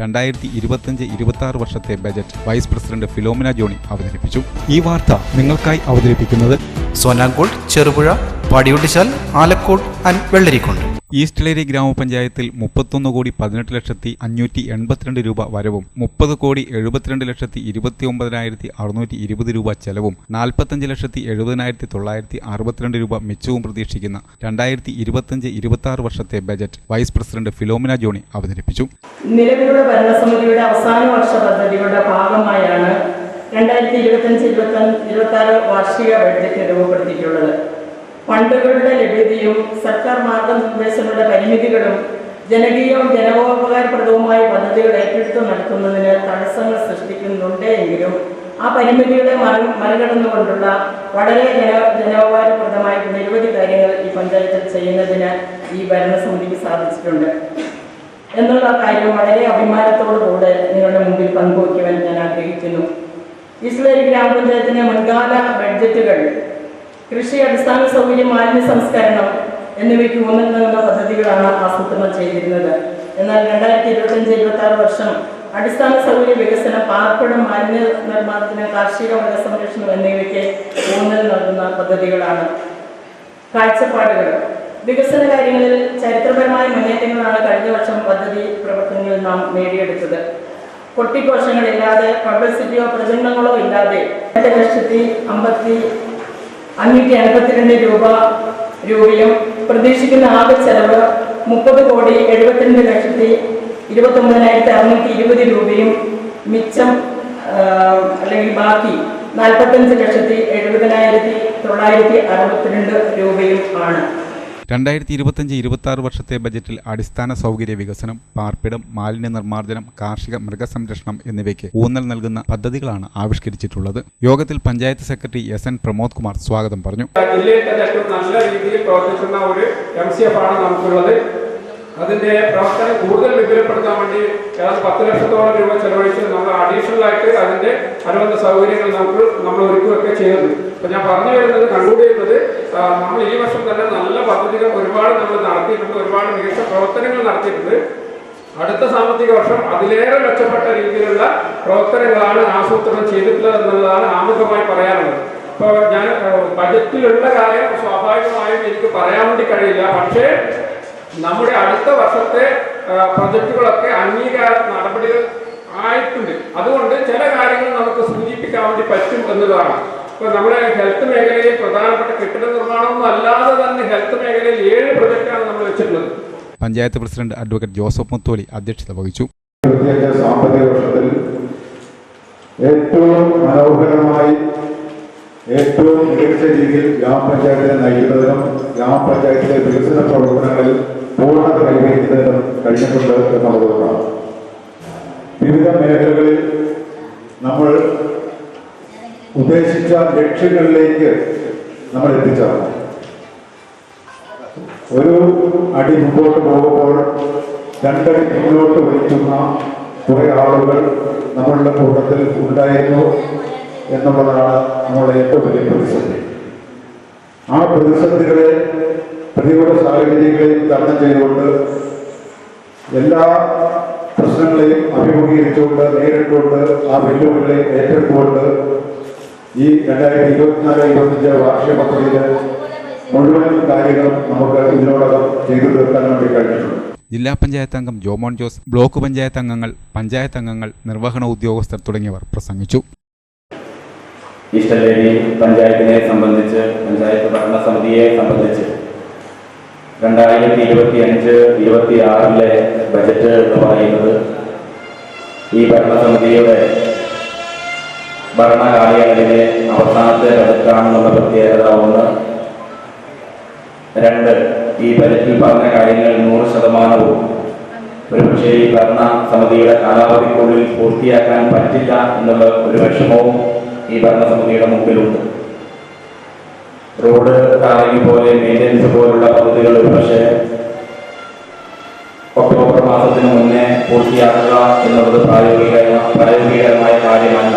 രണ്ടായിരത്തി ഇരുപത്തിയഞ്ച് ഇരുപത്തി വർഷത്തെ budget vice president Philomina Johny അവതരിപ്പിച്ചു. ഈ വാർത്ത നിങ്ങൾക്കായി അവതരിപ്പിക്കുന്നത് സോനാങ്കോട് ചെറുപുഴ പടിയൊട്ടിച്ചാൽ ആലക്കോട് ആൻഡ് വെള്ളരിക്കുണ്ട്. ഈസ്റ്റ്ലേരി ഗ്രാമപഞ്ചായത്തിൽ മുപ്പത്തൊന്ന് കോടി പതിനെട്ട് ലക്ഷത്തി അഞ്ഞൂറ്റി എൺപത്തിരണ്ട് രൂപ വരവും മുപ്പത് കോടി എഴുപത്തിരണ്ട് ലക്ഷത്തി ഇരുപത്തി ഒമ്പതിനായിരത്തി അറുന്നൂറ്റി ഇരുപത് രൂപ ചെലവും നാൽപ്പത്തഞ്ച് ലക്ഷത്തി എഴുപതിനായിരത്തി തൊള്ളായിരത്തി അറുപത്തിരണ്ട് രൂപ മിച്ചവും പ്രതീക്ഷിക്കുന്ന രണ്ടായിരത്തി ഇരുപത്തഞ്ച് ഇരുപത്തി ആറ് വർഷത്തെ budget vice president Philomina Johny അവതരിപ്പിച്ചു. നിലവിലുള്ള ഭരണസമിതിയുടെ അവസാന വർഷ പദ്ധതിയുടെ ഭാഗമായാണ് രണ്ടായിരത്തി ഇരുപത്തഞ്ച് ഇരുപത്തി ആറ് വാർഷിക ബഡ്ജറ്റ് രൂപപ്പെടുത്തിയിട്ടുള്ളത്. ഫണ്ടുകളുടെ ലഭ്യതയും സർക്കാർ മാർഗനിർദ്ദേശങ്ങളുടെ പരിമിതികളും ജനകീയവും ജനോപകാരപ്രദവുമായ പദ്ധതികൾ ഏറ്റെടുത്ത് നടത്തുന്നതിന് തടസ്സങ്ങൾ സൃഷ്ടിക്കുന്നുണ്ട് എങ്കിലും ആ പരിമിതികളെ മറി മറികടന്നുകൊണ്ടുള്ള വളരെ ജന ജനോപകാരപ്രദമായ നിരവധി കാര്യങ്ങൾ ഈ പഞ്ചായത്തിൽ ചെയ്യുന്നതിന് ഈ ഭരണസമിതിക്ക് സാധിച്ചിട്ടുണ്ട്. എന്നുള്ള കാര്യം വളരെ അഭിമാനത്തോടുകൂടെ നിങ്ങളുടെ മുമ്പിൽ പങ്കുവയ്ക്കുവാൻ ഞാൻ ആഗ്രഹിക്കുന്നു. ഈശ്വരി ഗ്രാമപഞ്ചായത്തിന്റെ മുൻകാല ബഡ്ജറ്റുകൾ കൃഷി അടിസ്ഥാന സൗകര്യം മാലിന്യ സംസ്കരണം എന്നിവയ്ക്ക് ഊന്നൽ നൽകുന്ന പദ്ധതികളാണ് ആസൂത്രണം ചെയ്തിരുന്നത്. എന്നാൽ രണ്ടായിരത്തി ഇരുപത്തഞ്ച് ഇരുപത്തി ആറ് വർഷം അടിസ്ഥാന സൗകര്യ വികസനം പാർപ്പിടം മാലിന്യ നിർമ്മാണത്തിന് കാർഷിക മൃഗസംരക്ഷണം എന്നിവയ്ക്ക് ഊന്നൽ നൽകുന്ന പദ്ധതികളാണ്. കാഴ്ചപ്പാടുകൾ. വികസന കാര്യങ്ങളിൽ ചരിത്രപരമായ മുന്നേറ്റങ്ങളാണ് കഴിഞ്ഞ വർഷം പദ്ധതി പ്രവർത്തനങ്ങളിൽ നാം നേടിയെടുത്തത്. കൊട്ടിഘോഷങ്ങളില്ലാതെ പബ്ലിസിറ്റിയോ പ്രചരണങ്ങളോ ഇല്ലാതെ ലക്ഷത്തി അമ്പത്തി അഞ്ഞൂറ്റി എൺപത്തിരണ്ട് രൂപ രൂപയും പ്രതീക്ഷിക്കുന്ന ആകെ ചെലവ് മുപ്പത് കോടി എഴുപത്തിരണ്ട് ലക്ഷത്തി ഇരുപത്തി ഒമ്പതിനായിരത്തി അറുന്നൂറ്റി ഇരുപത് രൂപയും മിച്ചം അല്ലെങ്കിൽ ബാക്കി നാൽപ്പത്തഞ്ച് ലക്ഷത്തി എഴുപതിനായിരത്തി തൊള്ളായിരത്തി അറുപത്തിരണ്ട് രൂപയും ആണ്. രണ്ടായിരത്തി ഇരുപത്തഞ്ച് ഇരുപത്തി വർഷത്തെ ബജറ്റിൽ അടിസ്ഥാന സൗകര്യ വികസനം പാർപ്പിടം മാലിന്യ നിർമ്മാർജനം കാർഷിക മൃഗസംരക്ഷണം എന്നിവയ്ക്ക് ഊന്നൽ നൽകുന്ന പദ്ധതികളാണ് ആവിഷ്കരിച്ചിട്ടുള്ളത് യോഗത്തിൽ panchayat secretary S N Pramod Kumar സ്വാഗതം പറഞ്ഞു നല്ല രീതിയിൽ പ്രവർത്തിക്കുന്ന ഒരു നമുക്കുള്ളത് അതിന്റെ പ്രവർത്തനം കൂടുതൽ വിപുലപ്പെടുത്താൻ വേണ്ടി ഏതാണ്ട് പത്ത് ലക്ഷത്തോളം രൂപ ചെലവഴിച്ച് നമ്മൾ അഡീഷണൽ ആയിട്ട് അതിന്റെ അനുബന്ധ സൗകര്യങ്ങൾ നമുക്ക് നമ്മൾ ഒരുക്കുകയൊക്കെ ചെയ്യുന്നു. അപ്പൊ ഞാൻ പറഞ്ഞു വരുന്നത് കൺക്ലൂഡ് ചെയ്യുന്നത് നമ്മൾ ഈ വർഷം തന്നെ നല്ല പദ്ധതികൾ ഒരുപാട് നമ്മൾ നടത്തിയിട്ടുണ്ട് ഒരുപാട് മികച്ച പ്രവർത്തനങ്ങൾ നടത്തിയിട്ടുണ്ട്. അടുത്ത സാമ്പത്തിക വർഷം അതിലേറെ മെച്ചപ്പെട്ട രീതിയിലുള്ള പ്രവർത്തനങ്ങളാണ് ആസൂത്രണം ചെയ്തിട്ടുള്ളത് എന്നുള്ളതാണ് ആമുഖമായി പറയാനുള്ളത്. ഇപ്പോൾ ഞാൻ ബജറ്റിലുള്ള കാര്യം സ്വാഭാവികമായും എനിക്ക് പറയാൻ വേണ്ടി കഴിയില്ല. പക്ഷേ നമ്മുടെ അടുത്ത വർഷത്തെ പ്രൊജക്ടുകളൊക്കെ പ്രൊജക്റ്റുകളൊക്കെ അംഗീകാര നടപടികൾ ആയിട്ടുണ്ട്. അതുകൊണ്ട് ചില കാര്യങ്ങൾ നമുക്ക് സൂചിപ്പിക്കാൻ വേണ്ടി പറ്റും എന്നതാണ്. ഇപ്പൊ നമ്മുടെ ഹെൽത്ത് മേഖലയിൽ പ്രധാനപ്പെട്ട കെട്ടിട നിർമ്മാണമൊന്നും അല്ലാതെ തന്നെ ഹെൽത്ത് മേഖലയിൽ ഏഴ് പ്രൊജക്റ്റാണ് നമ്മൾ വെച്ചിട്ടുള്ളത്. പഞ്ചായത്ത് പ്രസിഡന്റ് അഡ്വക്കേറ്റ് ജോസഫ് മുത്തോലി അധ്യക്ഷത വഹിച്ചു. സാമ്പത്തിക വർഷത്തിൽ ഏറ്റവും മനോഹരമായി ഏറ്റവും മികച്ച രീതിയിൽ ഗ്രാമപഞ്ചായത്തിനെ നയിക്കുന്നതിനും ഗ്രാമപഞ്ചായത്തിലെ വികസന പ്രവർത്തനങ്ങളിൽ കഴിഞ്ഞിട്ടുണ്ട് എന്നുള്ളതുകൊണ്ടാണ് വിവിധ മേഖലകളിൽ നമ്മൾ ഉദ്ദേശിച്ച ലക്ഷ്യങ്ങളിലേക്ക് നമ്മൾ എത്തിച്ചേർന്നു ഒരു അടി മുമ്പോട്ട് പോകുമ്പോൾ രണ്ടടി മുന്നോട്ട് വലിക്കുന്ന കുറെ ആളുകൾ നമ്മളുടെ കൂട്ടത്തിൽ ഉണ്ടായിരുന്നു എന്നുള്ളതാണ് നമ്മളുടെ ഏറ്റവും വലിയ പ്രതിസന്ധി. ആ പ്രതിസന്ധികളെ പ്രതികൂല സാഹചര്യങ്ങളെയും തരണം ചെയ്തുകൊണ്ട് എല്ലാ പ്രശ്നങ്ങളെയും അഭിമുഖീകരിച്ചുകൊണ്ട് നേരിട്ടുകൊണ്ട് ആ വെല്ലുവിളികളെ ഏറ്റെടുത്തുകൊണ്ട് ഈ രണ്ടായിരത്തി ഇരുപത്തിനാല് ഇരുപത്തിയഞ്ച് വാർഷിക പദ്ധതിയിലെ മുഴുവൻ കാര്യങ്ങളും നമുക്ക് ഇതിനോടകം ചെയ്തു തീർക്കാൻ വേണ്ടി കഴിഞ്ഞിട്ടുണ്ട്. ജില്ലാ പഞ്ചായത്ത് അംഗം ജോമോൻ ജോസ് ബ്ലോക്ക് പഞ്ചായത്ത് അംഗങ്ങൾ പഞ്ചായത്ത് അംഗങ്ങൾ നിർവഹണ ഉദ്യോഗസ്ഥർ തുടങ്ങിയവർ പ്രസംഗിച്ചു. ഈസ്റ്റർലേരി പഞ്ചായത്തിനെ സംബന്ധിച്ച് പഞ്ചായത്ത് ഭരണസമിതിയെ സംബന്ധിച്ച് രണ്ടായിരത്തി ഇരുപത്തി അഞ്ച് ഇരുപത്തി ആറിലെ ബജറ്റ് എന്ന് പറയുന്നത് ഈ ഭരണസമിതിയുടെ ഭരണകാലയളവിലെ അവസാനത്തെ ബജറ്റാണെന്നുള്ള പ്രത്യേകത ഒന്ന് രണ്ട് ഈ ബജറ്റിൽ പറഞ്ഞ കാര്യങ്ങൾ നൂറ് ശതമാനവും. ഒരുപക്ഷെ ഈ ഭരണ സമിതിയുടെ കാലാവധിക്കുള്ളിൽ പൂർത്തിയാക്കാൻ പറ്റില്ല എന്നുള്ള ഒരു വിഷമവും ഈ ഭരണസമിതിയുടെ മുമ്പിലുണ്ട്. റോഡ് ടാറിംഗ് പോലെ മെയിന്റനൻസ് പോലുള്ള പദ്ധതികൾ പക്ഷേ ഒക്ടോബർ മാസത്തിന് മുന്നേ പൂർത്തിയാക്കുക എന്നുള്ളത് പ്രായോഗിക പ്രായോഗികമായ കാര്യമല്ല.